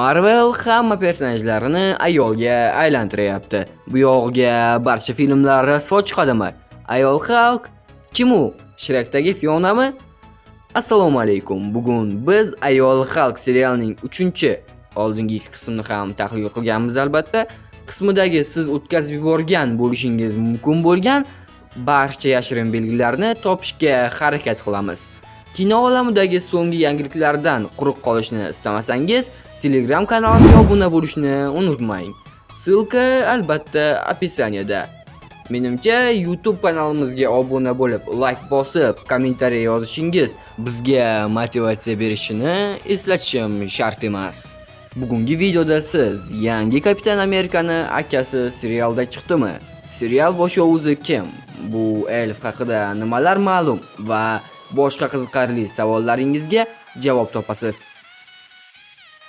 Marvel hamma personajlarini ayolga aylantiryapti. Bu yog'iga barcha filmlar rasvo chiqadimi? Ayol Hulk kim u? Shrekdagi Fionami? Assalomu alaykum. Bugun biz Ayol Hulk serialining 3-chi oldingi ikki qismini ham tahlil qilganmiz albatta. Qismidagi siz o'tkazib yuborgan bo'lishingiz mumkin bo'lgan barcha yashirin belgilarni topishga harakat qilamiz. Kino olamidagi so'nggi yangiliklardan quruq qolishni istamasangiz, Telegram kanalimga obuna bo'lishni unutmang. Ссылка albatta описаниеda. Menimcha YouTube kanalimizga obuna bo'lib, like bosib, kommentariy yozishingiz bizga motivatsiya berishini eslatishim shart emas. Bugungi videoda siz yangi Kapitan Amerikani akasi serialda chiqdimi? Serial boshlovchisi kim? Bu elf haqida nimalar ma'lum va boshqa qiziqarli savollaringizga javob topasiz.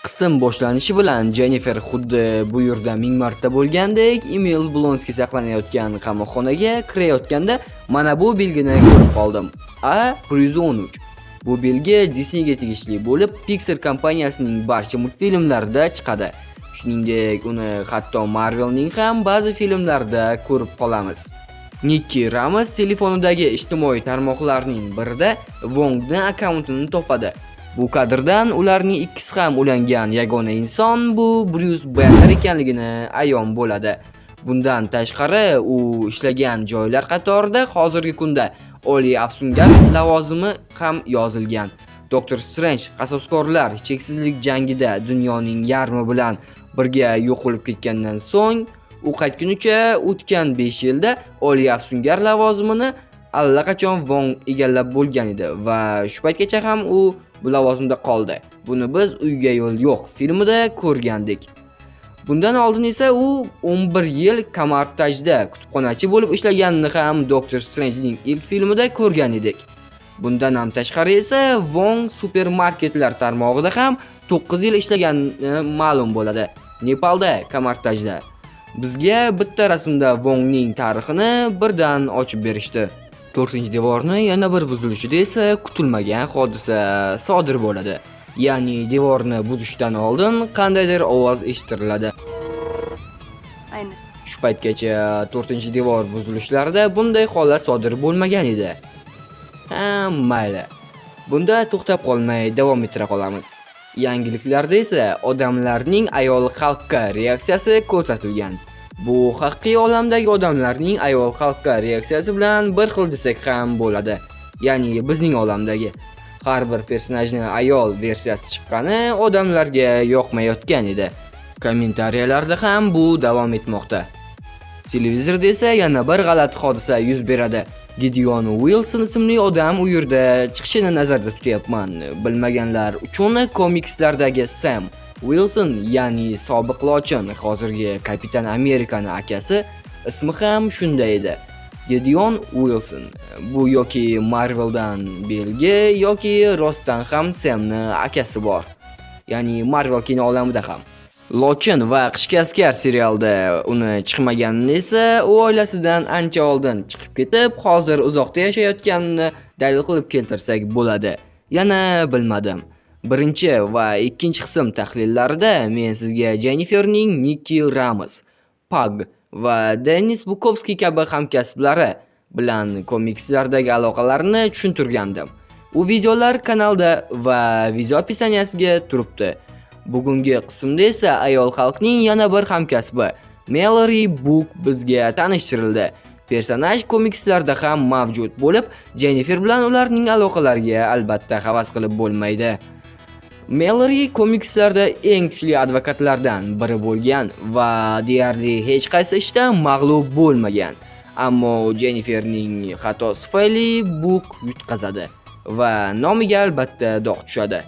Qism boshlanishi bilan Jennifer xuddi bu yerda ming marta bo'lgandek Emil Blonski saqlanayotgan qamoqxonaga kirayotganda mana bu belgini ko'rib qoldim. A. 113. Bu belgi Disneyga tegishli bo'lib, Pixar kompaniyasining barcha multfilmlarida chiqadi. Shuningdek, uni hatto Marvelning ham ba'zi filmlarida ko'rib qolamiz. Nikki Ramos telefonidagi ijtimoiy tarmoqlarning birida Wongni akkauntini topadi. Bu kadrdan ularning ikkisi ham ulangan yagona inson bu Bruce Banner ekanligini ayon bo'ladi. Bundan tashqari, u ishlagan joylar qatorida hozirgi kunda oliy afsungar lavozimi ham yozilgan. Doctor Strange qasoskorlar cheksizlik jangida dunyoning yarmi bilan birga yo'qolib ketgandan so'ng u qaytgunicha o'tgan 5 yilda oliy afsungar lavozimini allaqachon Wong egallab bo'lgan edi va shu paytgacha ham u bu lavozimda qoldi. Buni biz Uyga yo'l yo'q filmida ko'rgandik. Bundan oldin esa u 11 yil Kamartajda kutubxonachi bo'lib ishlaganini ham Doctor Strangening ilk filmida ko'rgan edik. Bundan ham tashqari esa Wong supermarketlar tarmog'ida ham 9 yil ishlagani ma'lum bo'ladi. Nepalda Kamartajda. Bizga bitta rasmda Wongning tarixini birdan ochib berishdi. 4-devorni yana bir buzilishida esa kutilmagan hodisa sodir bo'ladi. Ya'ni devorni buzishdan oldin qandaydir ovoz eshitiladi. Ayni. Shu paytgacha 4-devor buzilishlarida bunday holat sodir bo'lmagan edi. Ha, mayli. Bunda to'xtab qolmay davom ettira qolamiz. Yangiliklarda esa odamlarning ayol xalqqa reaksiyasi ko'rsatilgan. Bu haqiqiy olamdagi odamlarning ayol xalqqa reaksiyasi bilan bir xil desak ham bo'ladi. Ya'ni bizning olamdagi har bir personajni ayol versiyasi chiqqani odamlarga yoqmayotgan edi. Kommentariyalarda ham bu davom etmoqda. Televizorda esa yana bir g'alati hodisa yuz beradi. Gideon Wilson ismli odam u yerda chiqishini nazarda tutyapman. Bilmaganlar uchun komikslardagi Sam Wilson, ya'ni sobiq lochin, hozirgi Kapitan Amerikani akasi, ismi ham shunday edi. Gideon Wilson. Bu yoki Marveldan belgi yoki rostdan ham Samni akasi bor. Ya'ni Marvel kino olamida ham. Lochin va Qishki askar serialida uni chiqmaganini esa u oilasidan ancha oldin chiqib ketib, hozir uzoqda yashayotganini dalil qilib keltirsak bo'ladi. Yana bilmadim. Birinchi va ikkinchi qism tahlillarida men sizga Jenniferning Nikki Ramos, Pug va Denis Bukovskiy kabi hamkasblari bilan komikslardagi aloqalarini tushuntirgandim. U videolar kanalda va video описаниясiga turibdi. Bugungi qismda esa ayol xalqning yana bir hamkasbi Mallory Book bizga tanishtirildi. Personaj komikslarda ham mavjud bo'lib, Jennifer bilan ularning aloqalariga albatta havas qilib bo'lmaydi. Mallory komikslarda eng kuchli advokatlardan biri bo'lgan va deyarli hech qaysi ishda mag'lub bo'lmagan. Ammo Jenniferning xatosi tufayli Book yutqazadi va nomiga albatta dog' tushadi.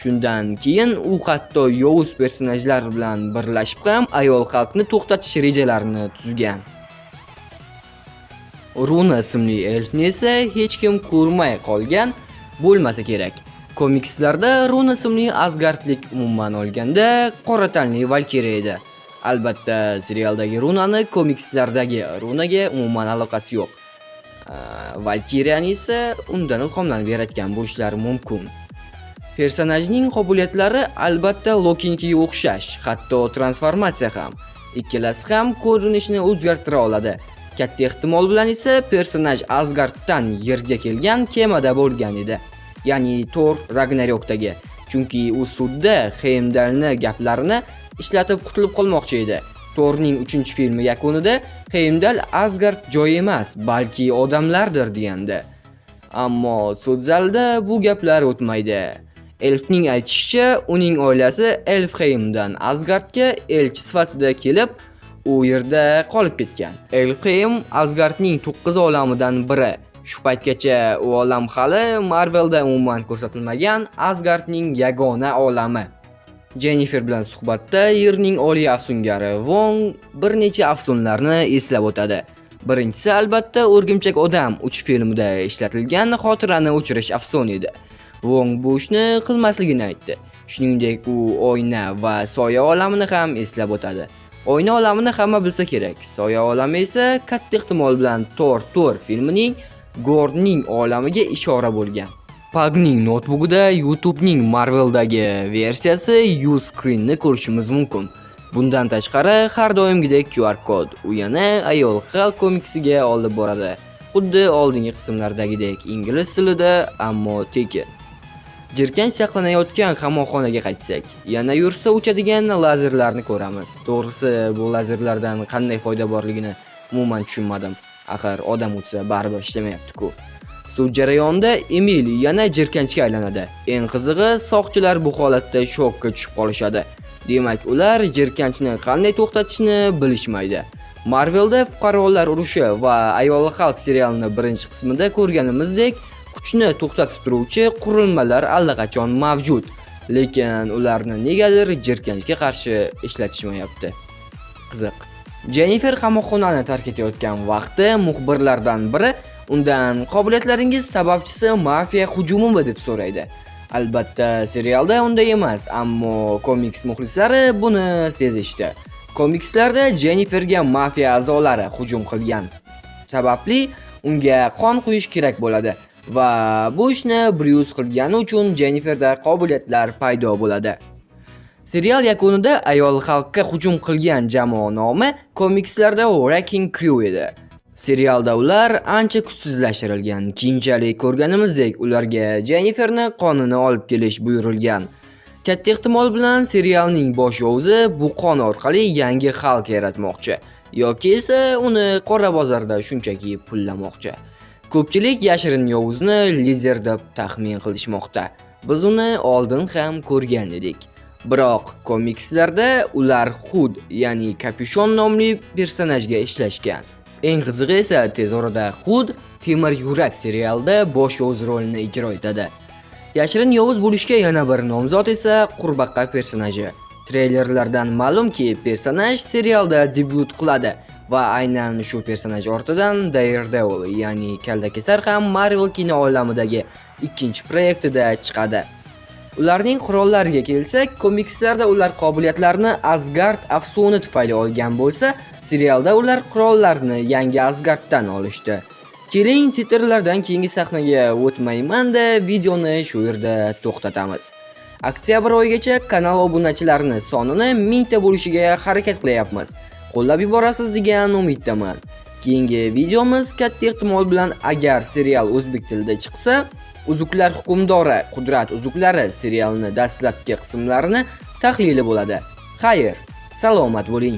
Shundan keyin u hatto yovuz personajlar bilan birlashib ham ayol xalqni to'xtatish rejalarini tuzgan. Runa ismli elfni esa hech kim ko'rmay qolgan bo'lmasa kerak. Komikslarda Runa ismli Asgardlik umuman olganda qora tanli valkiriya edi. Albatta, serialdagi Runani komikslardagi Runaga umuman aloqasi yo'q. Valkiriyani esa undan ilhomlanib yaratgan bo'lishlari mumkin. Personajning qobiliyatlari albatta Lokinkiga o'xshash, hatto transformatsiya ham. Ikkalasi ham ko'rinishni o'zgartira oladi. Katta ehtimol bilan esa personaj Asgarddan yerga kelgan kemada bo'lgan edi. Ya'ni Thor Ragnarokdagi. Chunki u sudda Heimdallni gaplarini ishlatib qutulib qolmoqchi edi. Thorning 3-filmi yakunida Heimdall Asgard joy emas, balki odamlardir degandi. Ammo sud zalida bu gaplar o'tmaydi. Elfning aytishicha, uning oilasi Elfheimdan Asgardga elchi sifatida kelib, u yerda qolib ketgan. Elfheim Asgardning 9 olamidan biri. Shu paytgacha u olam hali Marvelda umuman ko'rsatilmagan Asgardning yagona olami. Jennifer bilan suhbatda Yerning oliy afsungari Wong bir necha afsunlarni eslab o'tadi. Birinchisi albatta O'rgimchak odam 3 filmida ishlatilgan xotirani o'chirish afsoni edi. Vong bu ishni qilmasligini aytdi. Shuningdek, u oyna va soya olamini ham eslab o'tadi. Oyna olamini hamma bilsa kerak. Soya olami esa katta ehtimol bilan Thor Thor filmining Gordning olamiga ishora bo'lgan. Pagning notebookida YouTube'ning Marvel'dagi versiyasi U-Screenni ko'rishimiz mumkin. Bundan tashqari, har doimgidek QR kod u yana ayol xalq komiksiga olib boradi. Xuddi oldingi qismlardagidek ingliz tilida, ammo tekin. Jirkanch saqlanayotgan qamoqxonaga qaytsak, yana yursa uchadigan lazerlarni ko'ramiz. To'g'risi, bu lazerlardan qanday foyda borligini umuman tushunmadim. Axir odam o'tsa baribir ishlamayapti-ku. Sud jarayonida Emil yana jirkanchga aylanadi. Eng qizig'i, soqchilar bu holatda shokka tushib qolishadi. Demak, ular jirkanchni qanday to'xtatishni bilishmaydi. Marvelda fuqarolar urushi va Ayol xalq serialini birinchi qismida ko'rganimizdek, kuchni to'xtatib turuvchi qurilmalar allaqachon mavjud, lekin ularni negadir jirkanchga qarshi ishlatishmayapti. Qiziq. Jennifer qamoqxonani tark etayotgan vaqti muxbirlardan biri undan qobiliyatlaringiz sababchisi mafiya hujumimi deb so'raydi. Albatta, serialda unday emas, ammo komiks muxlislari buni sezishdi. Komikslarda Jenniferga mafiya a'zolari hujum qilgan sababli unga qon quyish kerak bo'ladi va bu ishni Bryus qilgani uchun Jenniferda qobiliyatlar paydo bo'ladi. Serial yakunida ayol xalqqa hujum qilgan jamoa nomi komikslarda Wrecking Crew edi. Serialda ular ancha kuchsizlashtirilgan. Keyinchalik ko'rganimizdek, ularga Jenniferni qonini olib kelish buyurilgan. Katta ehtimol bilan serialning bosh yo'zi bu qon orqali yangi xalq yaratmoqchi yoki esa uni qora bozorda shunchaki pullamoqchi. Ko'pchilik yashirin yovuzni Lizer deb taxmin qilishmoqda. Biz uni oldin ham ko'rgan edik. Biroq komikslarda ular Hud, ya'ni Kapishon nomli personajga ishlashgan. Eng qizig'i esa tez orada Hud Temir yurak serialida bosh yovuz rolini ijro etadi. Yashirin yovuz bo'lishga yana bir nomzod esa Qurbaqa personaji. Treylerlardan ma'lumki, personaj serialda debyut qiladi va aynan shu personaj ortidan Daredevil, ya'ni kaldakesar ham Marvel kino olamidagi ikkinchi proyektida chiqadi. Ularning qurollariga kelsak, komikslarda ular qobiliyatlarini Asgard afsoni tufayli olgan bo'lsa, serialda ular qurollarni yangi Asgarddan olishdi. Keling, titrlardan keyingi sahnaga o'tmayman-da, videoni shu yerda to'xtatamiz. Oktyabr oyigacha kanal obunachilarini sonini 1000 ta bo'lishiga harakat qilyapmiz. Qo'llab yuborasiz degan umiddaman. Keyingi videomiz katta ehtimol bilan agar serial o'zbek tilida chiqsa, Uzuklar hukmdori Qudrat uzuklari serialining dastlabki qismlarini tahlili bo'ladi. Xayr, salomat bo'ling.